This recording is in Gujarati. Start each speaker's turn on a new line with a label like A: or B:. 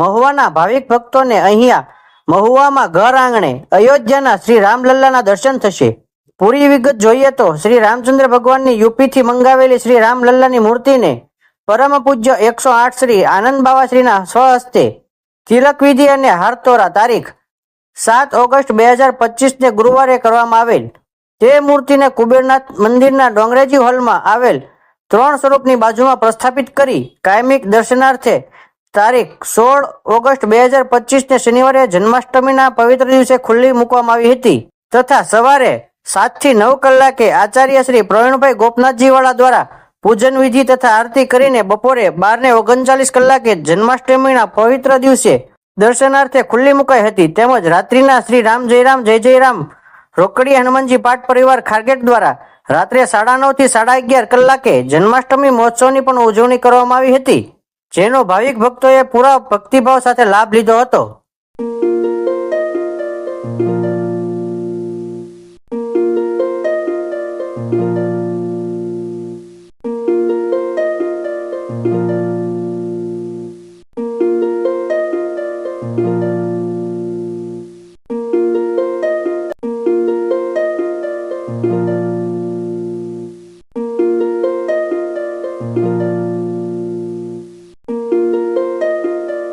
A: મહુવાના ભાવિક ભક્તોને અહીંયા મહુવામાં ઘર આંગણે અયોધ્યાના શ્રી રામલલ્લાના દર્શન થશે. પૂરી વિગત જોઈએ તો શ્રી રામચંદ્ર ભગવાનની યુપીથી મંગાવેલી શ્રી રામલલ્લાની મૂર્તિને પરમ પૂજ્ય એકસો આઠ શ્રી આનંદ બાવાશ્રીના સ્વહસ્તે તિલક વિધિ અને હારતોરા તારીખ સાત ઓગસ્ટ બે હજાર પચીસને ગુરુવારે કરવામાં આવેલ. તે મૂર્તિને કુબેરનાથ મંદિરના ડોંગરેજી હોલમાં આવેલ ત્રણ સ્વરૂપની બાજુમાં પ્રસ્થાપિત કરી કાયમિક દર્શનાર્થે તારીખ સોળ ઓગસ્ટ બે હજાર પચીસને શનિવારે જન્માષ્ટમીના પવિત્ર દિવસે ખુલ્લી મૂકવામાં આવી હતી. તથા સવારે સાતથી નવ કલાકે આચાર્ય શ્રી પ્રવીણભાઈ ગોપનાથજી વાળા દ્વારા પૂજન વિધિ તથા આરતી કરીને બપોરે બાર ને ઓગણચાલીસ કલાકે જન્માષ્ટમીના પવિત્ર દિવસે દર્શનાર્થે ખુલ્લી મુકાઈ હતી. તેમજ રાત્રિના શ્રી રામ જય રામ, જય જય રામ, રોકડી હનુમાનજી પાઠ પરિવાર ખારગેટ દ્વારા રાત્રે સાડા નવથી સાડા અગિયાર કલાકે જન્માષ્ટમી મહોત્સવની પણ ઉજવણી કરવામાં આવી હતી. જેનો ભાવિક ભક્તોએ પૂરા ભક્તિભાવ સાથે લાભ લીધો હતો. thank you